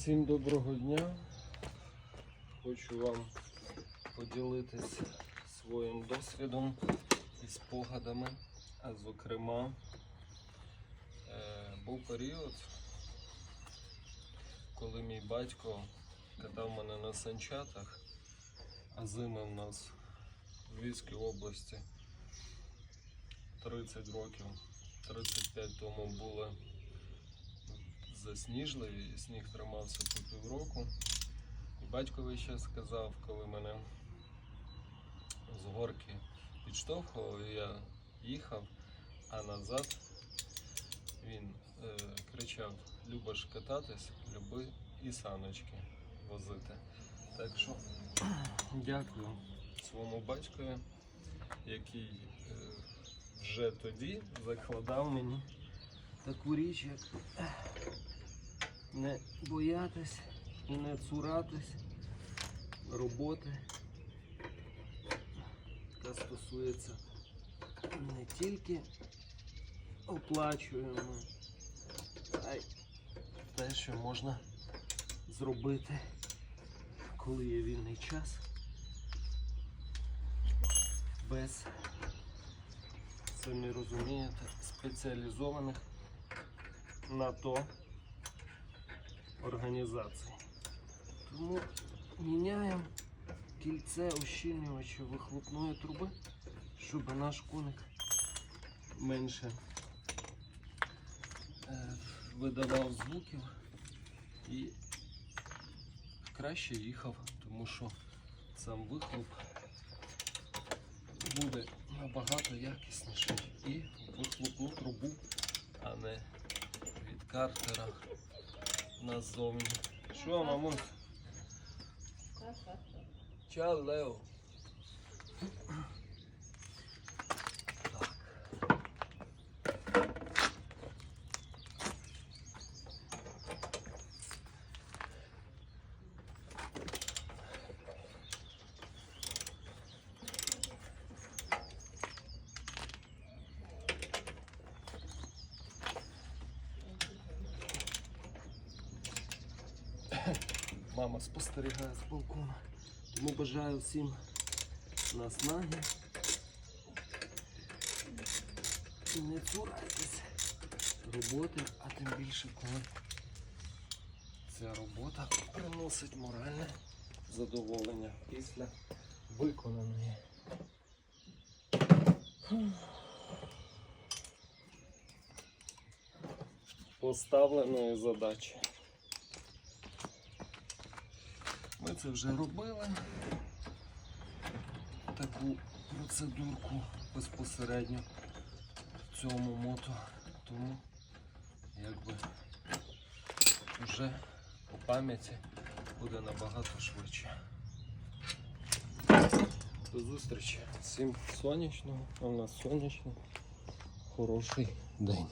Всім доброго дня. Хочу вам поділитися своїм досвідом і спогадами. А зокрема, е, був період, коли мій батько катав мене на санчатах, а зими в нас в Львівській області 30 років, 35 тому були засніжливі, сніг тримався по півроку. І батько час сказав, коли мене з горки підштовхував, я їхав, а назад він е, кричав: Любиш кататись, люби і саночки возити. Так що дякую своєму батькові, який е, вже тоді закладав мені таку річ, як не боятись не цуратись роботи, яка стосується не тільки оплачуємо, а й те, що можна зробити, коли є вільний час, без, самі розумієте, спеціалізованих на то організацій. Тому міняємо кільце ощільнювача вихлопної труби, щоб наш коник менше е, видавав звуків і краще їхав, тому що сам вихлоп буде набагато якісніший і вихлопну трубу, а не від картера Nasıl olmuş? Şu an mamut. Çal la yo. Мама спостерігає з балкона. Тому бажаю всім наснаги. І не цурайтесь роботи, а тим більше, коли ця робота приносить моральне задоволення після виконаної. Поставленої задачі. Це вже робили. Таку процедурку безпосередньо в цьому мото. Тому якби вже по пам'яті буде набагато швидше. До зустрічі. Всім сонячного, а в нас сонячний, хороший день.